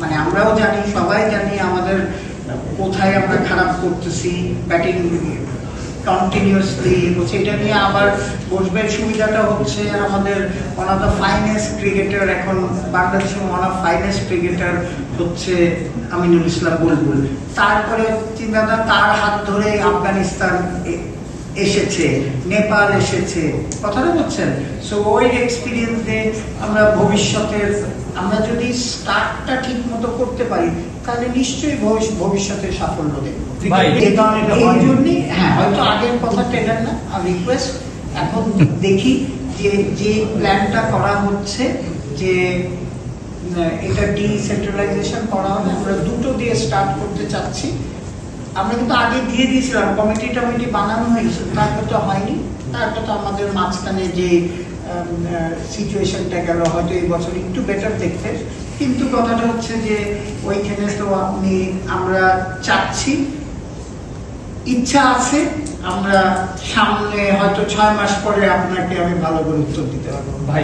মানে আমরাও জানি, সবাই জানি আমাদের কোথায় আমরা খারাপ করতেছি ব্যাটিং কন্টিনিউয়াসলি হচ্ছে, এটা নিয়ে আবার বসবের সুবিধাটা হচ্ছে আমাদের one of the finest cricketer এখন বাংলাদেশের ওয়ান অফ ফাইনেস্ট ক্রিকেটার হচ্ছে আমিনুল ইসলাম বুলবুল। তারপরে চিন্তাটা তার হাত ধরে আফগানিস্তান এসেছে নেপাল এসেছে। কথাটা বলছেন সো ওই এক্সপিরিয়েন্স দিয়ে আমরা ভবিষ্যতের আমরা যদি স্টার্টটা ঠিক মতো করতে পারি তাহলে নিশ্চয়ই ভবিষ্য- ভবিষ্যতে সাফল্য দেখব। এই জন্যই হ্যাঁ। হয়তো আগের কথা টেলার না আর রিকোয়েস্ট এখন দেখি যে যে প্ল্যানটা করা হচ্ছে যে এটা ডিসেন্ট্রালাইজেশন করা হবে আমরা দুটো দিয়ে স্টার্ট করতে চাচ্ছি। আমরা কিন্তু আগে দিয়ে দিয়েছিলাম, কমিটি টমিটি বানানো হয়েছে, তারপর তো হয়নি, তারপর তো আমাদের মাঝখানে যে সিচুয়েশনটা গেল, হয়তো এই বছর একটু বেটার দেখতে। কিন্তু কথাটা হচ্ছে যে, ওইখানে তো আপনি, আমরা চাচ্ছি, ইচ্ছা আছে, আমরা সামনে হয়তো ছয় মাস পরে আপনাকে আমি ভালো করে উত্তর দিতে পারব। ভাই